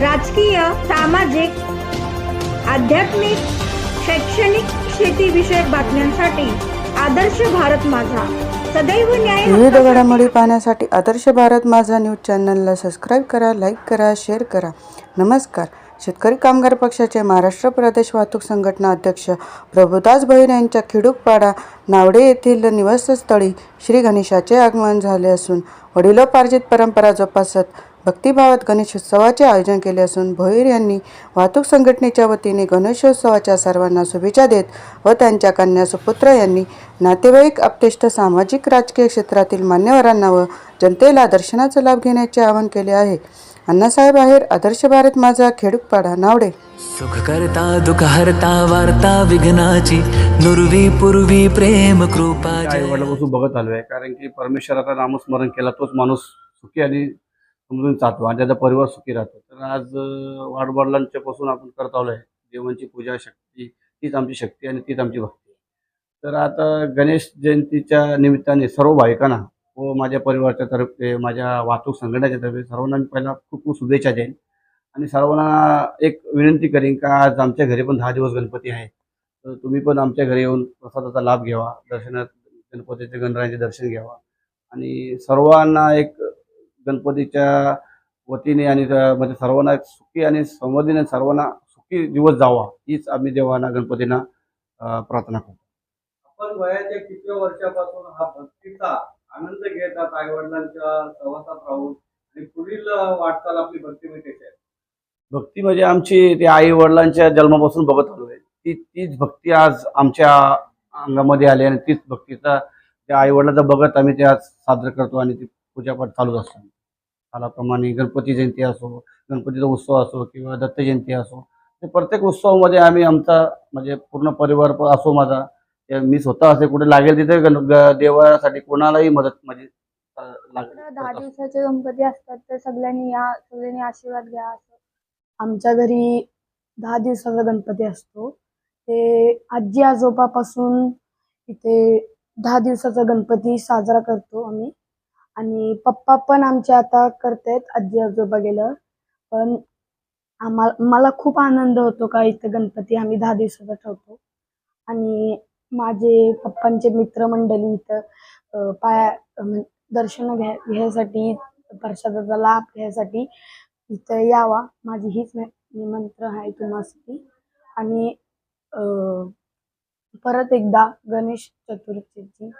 राजकीय सामाजिक आध्यात्मिक शैक्षणिक शेतीविषयक बातम्यांसाठी आदर्श भारत माझा. सदैव न्याय विविध घडामोडी पाहण्यासाठी आदर्श भारत माझा न्यूज चॅनलला सबस्क्राईब करा लाईक करा शेअर करा. नमस्कार. शेतकरी कामगार पक्षाचे महाराष्ट्र प्रदेश वाहतूक संघटना अध्यक्ष प्रभुदास भैर यांच्या खिडूकपाडा नावडे येथील निवासस्थळी श्री गणेशाचे आगमन झाले असून वडिलोपार्जित परंपरा जोपासत भक्तिभावात गणेशोत्सवाचे आयोजन केले असून भोईर यांनी वाहतूक संघटनेच्या वतीने गणेशोत्सवाच्या सर्वांना शुभेच्छा देत व त्यांच्या कन्या सुपुत्र यांनी नातेवाईक आपतेष्ट सामाजिक राजकीय क्षेत्रातील मान्यवरांना व जनतेला दर्शनाचा लाभ घेण्याचे आवाहन केले आहे. अण्णासाहेब आहेर आदर्श भारत माझा खेडूकपाडा नावडे. सुख करता दुःख हरता वार्ता विघ्नाची नुरवी पूर्वी प्रेम कृपा बघत आलो आहे कारण की परमेश्वराचा नामस्मरण केला तोच माणूस सुखी आणि समजून जातो आणि त्याचा परिवार सुखी राहतो. तर आज अं, वाडवडिलांच्या पासून आपण करत आलो आहे देवांची पूजा शक्ती तीच आमची शक्ती आणि तीच आमची भक्ती. तर आता गणेश जयंतीच्या निमित्ताने सर्व भाविकांना व माझ्या परिवाराच्या तर्फे माझ्या वाहतूक संघटनेच्या तर्फे सर्वांना मी पहिला खूप खूप शुभेच्छा देईन. आणि सर्वांना एक विनंती करीन का आज आमच्या घरी पण दहा दिवस गणपती आहे. तर तुम्ही पण आमच्या घरी येऊन प्रसादाचा लाभ घ्यावा दर्शनात गणपतीचे गणरायाचे दर्शन घ्यावा. आणि सर्वांना एक गणपतीच्या वतीने आणि म्हणजे सर्वांना सुखी आणि समधीने सर्वांना सुखी दिवस जावा हीच आम्ही देवांना गणपतींना प्रार्थना करतो. आपण वयाच्या कितव्या वर्षापासून हा भक्तीचा आनंद घेतात आई वडिलांच्या सहवासात राहून? आणि पुढील वाटचाल आपली कशी आहे? भक्ती म्हणजे आमची ते आई वडिलांच्या जन्मापासून बघत आलो आहे ती तीच भक्ती आज आमच्या अंगामध्ये आली आणि तीच भक्तीचा त्या आई वडिलांचा बघत आम्ही ते आज साजरं करतो आणि ती पूजापाठ चालूच असतो. कालाप्रमाणे गणपती जयंती असो गणपतीचा उत्सव असो किंवा दत्त जयंती असो ते प्रत्येक उत्सवामध्ये आम्ही आमचा म्हणजे पूर्ण परिवार असो माझा. मी स्वतः असे कुठे लागेल तिथे गण- देवासाठी कोणालाही मदत म्हणजे दहा दिवसाचे गणपती असतात तर सगळ्यांनी या सगळ्यांनी आशीर्वाद घ्या असं. आमच्या घरी दहा दिवसाचा गणपती असतो. ते आजी आजोबापासून इथे दहा दिवसाचा गणपती साजरा करतो आम्ही. आणि पप्पा पण आमचे आता करतायत आजी आजोबा गेलं पण आम्हाला मला खूप आनंद होतो का इथं गणपती आम्ही दहा दिवसाचा ठेवतो. आणि माझे पप्पांचे मित्रमंडळी इथं पाया दर्शन घ्या घ्यायसाठी प्रसादाचा लाभ घ्यायसाठी इथं यावा. माझी हीच निमंत्र आहे तुम्हाला आणि परत एकदा गणेश चतुर्थीची